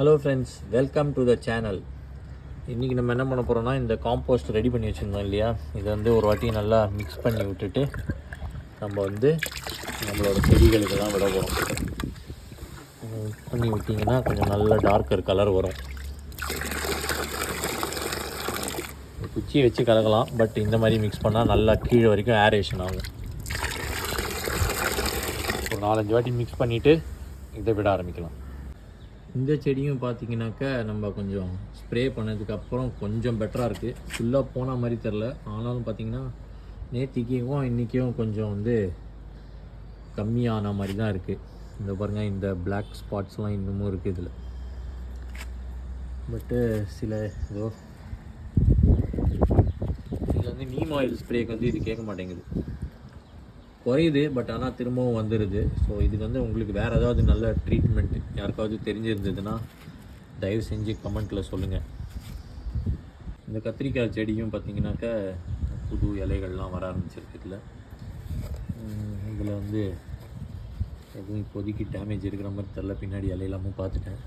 Hello friends welcome to the channel இன்றைக்கி நம்ம என்ன பண்ண போகிறோம்னா இந்த காம்போஸ்ட் ரெடி பண்ணி வச்சுருந்தோம் இல்லையா? இதை வந்து ஒரு வாட்டி நல்லா மிக்ஸ் பண்ணி விட்டுட்டு நம்ம வந்து நம்மளோட செடிகளுக்கு தான் விட போகிறோம் மிக்ஸ் பண்ணி விட்டிங்கன்னா கொஞ்சம் நல்ல டார்க்கர் கலர் வரும். குச்சியை வச்சு கலக்கலாம். பட் இந்த மாதிரி மிக்ஸ் பண்ணால் நல்லா கீழே வரைக்கும் ஏரேஷன் ஆகும். ஒரு நாலஞ்சு வாட்டி மிக்ஸ் பண்ணிவிட்டு இதை விட ஆரம்பிக்கலாம். இந்த செடியும் பார்த்தீங்கன்னாக்கா நம்ம கொஞ்சம் ஸ்ப்ரே பண்ணதுக்கப்புறம் கொஞ்சம் பெட்டராக இருக்குது ஃபுல்லாக போன மாதிரி தெரில ஆனாலும் பார்த்தீங்கன்னா நேற்றுக்கும் இன்றைக்கும் கொஞ்சம் வந்து கம்மியான மாதிரி தான் இருக்குது இந்த பாருங்கள் இந்த பிளாக் ஸ்பாட்ஸ்லாம் இன்னமும் இருக்குது இதில். பட்டு சில ஏதோ இதில் வந்து நீம் ஆயில் ஸ்ப்ரேக்கு வந்து இது கேட்க மாட்டேங்குது. குறையுது பட் ஆனால் திரும்பவும் வந்துடுது ஸோ இதுக்கு வந்து உங்களுக்கு வேறு ஏதாவது நல்ல ட்ரீட்மெண்ட் யாருக்காவது தெரிஞ்சிருந்ததுன்னா தயவு செஞ்சு கமெண்ட்டில் சொல்லுங்கள் இந்த கத்திரிக்காய் செடியும் பார்த்தீங்கன்னாக்கா புது இலைகள்லாம் வர ஆரம்பிச்சிருக்கு இதில். இதில் வந்து எதுவும் இப்போதைக்கு டேமேஜ் இருக்கிற மாதிரி தெரில பின்னாடி இலையெல்லாமும் பார்த்துட்டேன்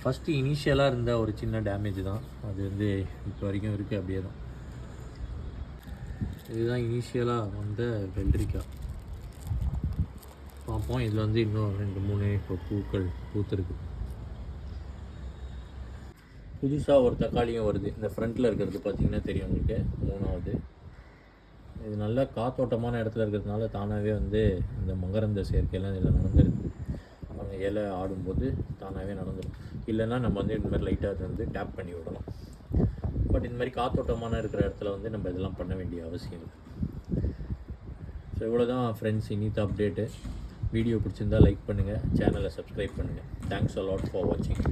ஃபஸ்ட்டு இனிஷியலாக இருந்த ஒரு சின்ன டேமேஜ் தான். அது வந்து இப்போ வரைக்கும் இருக்குது அப்படியே தான். இதுதான் இனிஷியலாக வந்த வெள்ளரிக்காய் பார்ப்போம் இதில் வந்து இன்னும் ரெண்டு மூணு இப்போ பூக்கள் பூத்துருக்கு. புதுசாக ஒரு தக்காளியும் வருது. இந்த ஃப்ரண்ட்டில் இருக்கிறது பார்த்தீங்கன்னா தெரியும் உங்களுக்கு மூணாவது. இது நல்லா காத்தோட்டமான இடத்துல இருக்கிறதுனால தானாகவே வந்து இந்த மகரந்த சேர்க்கையெல்லாம் இதில் நடந்துருக்கு. அவங்க இலை ஆடும்போது தானாகவே நடந்துடும் இல்லைன்னா நம்ம வந்து இந்த மாதிரி லைட்டாக வந்து டேப் பண்ணி விடலாம் பட் இந்த மாதிரி காத்தோட்டமான இருக்கிற இடத்துல வந்து நம்ம இதெல்லாம் பண்ண வேண்டிய அவசியம் இல்லை. ஸோ இவ்வளோ தான் ஃப்ரெண்ட்ஸ் இனித்த அப்டேட்டு வீடியோ பிடிச்சிருந்தா லைக் பண்ணுங்கள் சேனலை சப்ஸ்கிரைப் பண்ணுங்கள் தேங்க்ஸ் அ லாட் ஃபார் வாட்சிங்